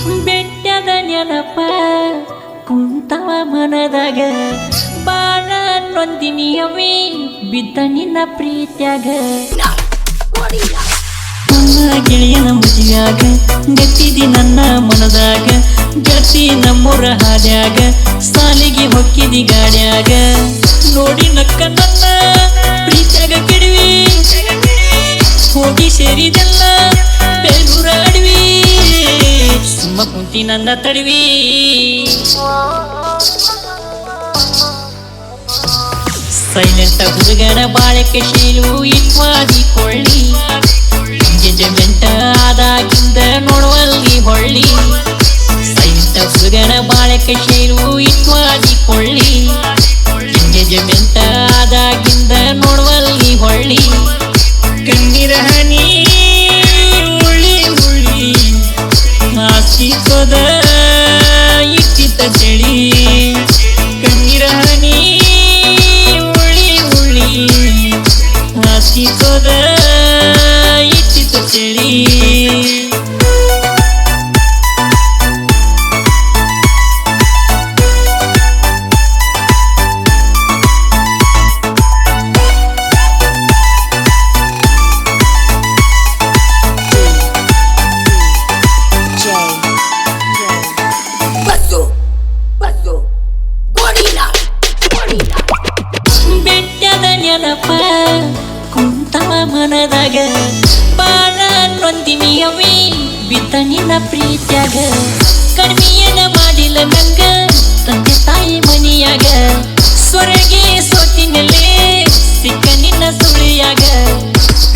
ಬೆಟ್ಟದ ನೆನಪ, ಕುಂತವ ಮನದಾಗ. ಬಾಳ ನೊಂದಿನಿಯವೇ ಬಿದ್ದ ನಿನ್ನ ಪ್ರೀತ್ಯಾಗ. ನನ್ನ ಗೆಳೆಯನ ಮದುವೆಯಾಗ ಗತ್ತಿದಿ ನನ್ನ ಮನದಾಗ. ಜರ್ಸಿ ನಮ್ಮೂರ ಹಾದ್ಯಾಗ, ಸಾಲಿಗೆ ಹೊಕ್ಕಿದಿ ಗಾಡ್ಯಾಗ. ನೋಡಿ ನಕ್ಕ ನನ್ನ ಪ್ರೀತ್ಯಾಗ ಕೆಡವಿ. ಹೋಗಿ ಸೇರಿದೆಲ್ಲ ಸುಮ್ಮ ತಡಿವಿ. ಸೈಲೆಂಟ್ ಹುಡುಗನ ಬಾಳಕ್ಕೆ ಶೀಲು ಇಟ್ವಾದಿ ಕೊಳ್ಳಿ. ಎಂಗೇಜ್ಮೆಂಟ್ ಆದಾಗಿಂದ ನೋಡುವಲ್ಲಿ ಹೊಳ್ಳಿ. ಸೈಲೆಂಟ್ ಹುಡುಗನ ಬಾಳಕ್ಕೆ ಶೀಲು ಇಟ್ವಾದಿ ಮನದಾಗ ಬಾಳ ನೊಂದಿನಿಯವೇ ಬಿದ್ದ ನಿನ್ನ ಪ್ರೀತ್ಯಾಗ. ಕಡಿಮೆಯನ ಮಾಡಿಲ್ಲ ನಂಗ ತಂದೆ ತಾಯಿ ಮನಿಯಾಗ. ಸ್ವರಗೆ ಸೋತಿನಲ್ಲೇ ಸಿಕ್ಕ ನಿನ್ನ ಸುಳಿಯಾಗ.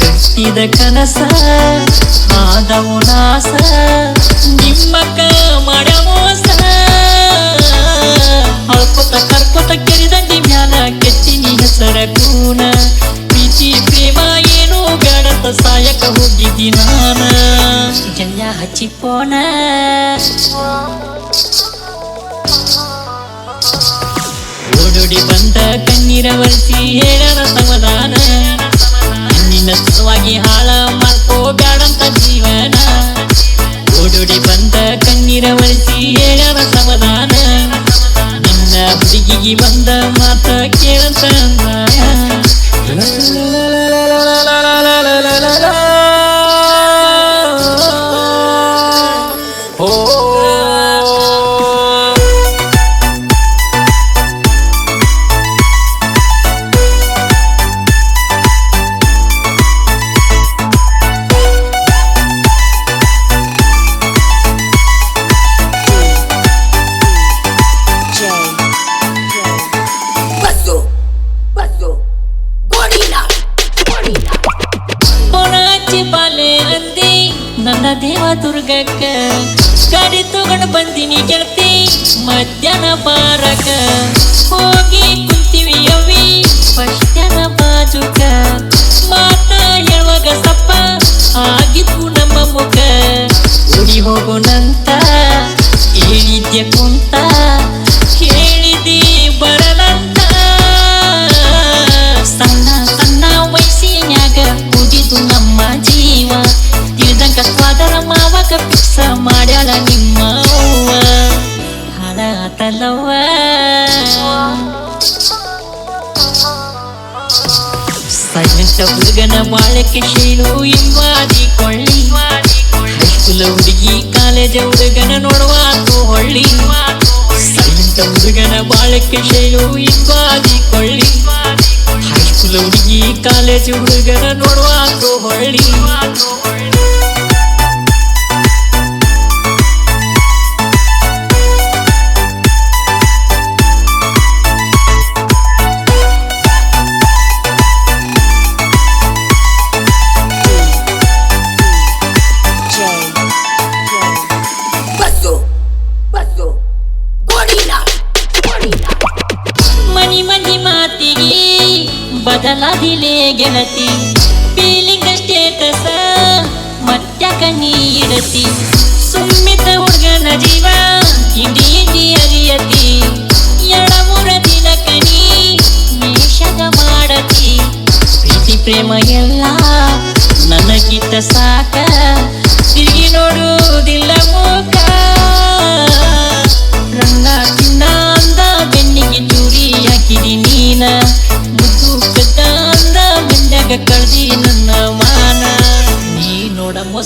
ಕಟ್ಟಿದ ಕನಸ, ಆದವು ನಾಸ ನಿಮ್ಮಕ್ಕ ಮಾಡ ಮೋಸ. ಅಳ್ಕೊತ ಕರ್ಕೊತ ಕೆರಿದಂಡಿ ಮ್ಯಾಲ ಕೆತ್ತಿನಿ ಹೆಸರ ಕೂನ. ಜಲ್ಯ ಹಚ್ಚಿಪೋನ ಓಡೋಡಿ ಬಂದ ಕಣ್ಣೀರ ಒರೆಸಿ ಹೇಳನ ಸಮಾಧಾನ ನಿನ್ನ ಸಲುವಾಗಿ ಹಾಳ ಮಾಡ್ಕೋ ಬ್ಯಾಡಂತ ಜೀವನ ಓಡೋಡಿ ಬಂದ ಕಣ್ಣೀರ ಒರೆಸಿ ಹೇಳನ ಸಮಾಧಾನ ನಿನ್ನ ಹುಡುಗಿಗೆ ಬಂದ ಮಾತ ಕೇಳಂತ ದುರ್ಗಕ್ಕ. ಕಡಿ ತಗೊಂಡು ಬಂದಿನಿ ಗೆಳತಿ, ಮಧ್ಯಾಹ್ನ ಬಾರಕ ಹೋಗಿ ಕುಂತೀವಿ ಅವಿ ಪಶ್ಚಾನ ಬಾಜುಕ. ಮಾತ ಹೇಳುವಾಗ ಸಪ್ಪ ಆಗಿತ್ತು ನಮ್ಮ ಮುಖ. ಉಡಿ ಹೋಗೋಣ ಬಾಳಕ್ಕೆ ಶೀಲು ಇನ್ವಾದಿ ಕೊಳ್ಳಿ ಕುಲ ಹುಡುಗಿ ಕಾಲೇಜ ಹುಡುಗನ ನೋಡುವ ಹೊಳ್ಳಿ. ಸೈಲೆಂಟ್ ಹುಡುಗನ ಬಾಳಕ್ಕೆ ಶೈಲು ಇನ್ವಾದಿ ಕೊಳ್ಳಿ ಹೈಸ್ಕೂಲ್ ಹುಡುಗಿ ಕಾಲೇಜ್ ಹುಡುಗನ ನೋಡುವ ಹೊಳ್ಳಿ. ಬದಲಾದಿಲೆ ಗೆಳತಿ. ಫೀಲಿಂಗ್ ಸ್ಟೇಟಸ್ ಮತ್ತ್ಯಾಕ ನೀ ಇಡತಿ. ಸುಮ್ಮಿತ ಹುಡುಗನ ಜೀವ ಇಡೀ ಇಂಡಿ ಅರಿಯತಿ. ಎಡಮುರ ದಿನಕ ನೀ ಮೇಷಗ ಮಾಡತಿ. ಪ್ರೀತಿ, ಪ್ರೇಮ ಎಲ್ಲ ನನಗಿತ್ತ ಸಾಕ.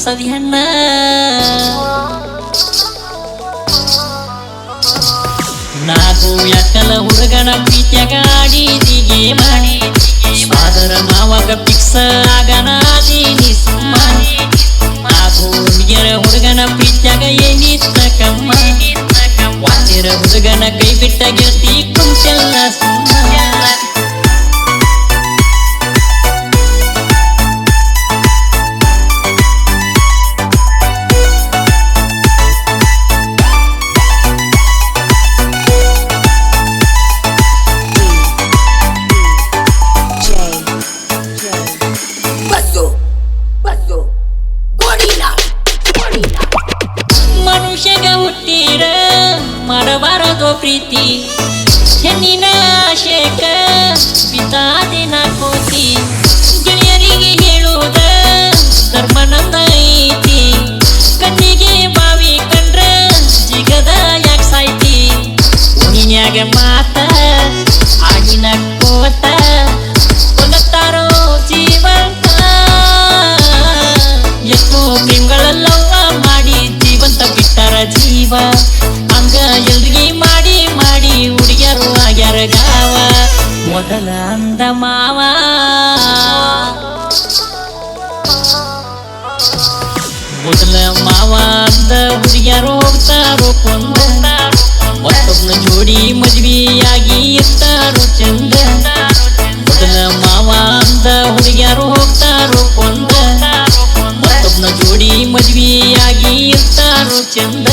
ಮೋಸದ ಹೆಣ್ಣ ನಾಗು ಎಕ್ಕಲ ಹುಡುಗನ ಪ್ರೀತ್ಯಾಗ ಆಡಿದಿಗೆ ಮಾಡಿ. ಆದರ ಮಾವಾಗ ಪಿಕ್ಸ ಆಗನಾದೀನಿ ಸುಮ್ಮನೆ ನಾಗು ಹುಡುಗಿಯರ ಹುಡುಗನ ಪ್ರೀತಿಯಾಗ ಏನಿತ್ತ ಕಮ್ಮ. ವಾಚಿರ ಹುಡುಗನ ಕೈ ಬಿಟ್ಟ ಗೆಳತಿ ಕುಂತೆಲ್ಲ ಮೊದಲ ಅಂದ ಮಾವ. ಮೊದಲ ಮಾವ ಅಂದ ಹುಡುಗ್ಯಾರು ಹೋಗ್ತಾರೋ ಕೊಂದ ಮತ್ತೊಬ್ಬನ ಜೋಡಿ ಮದುವೆಯಾಗಿ ಇರ್ತಾರೋ ಚಂದ ಮೊದಲ ಮಾವ ಅಂದ ಹುಡುಗ್ಯಾರು ಹೋಗ್ತಾರೋ ಕೊಂದ ಮತ್ತೊಬ್ಬನ ಜೋಡಿ ಮದುವೆಯಾಗಿ ಇರ್ತಾರೋ ಚಂದ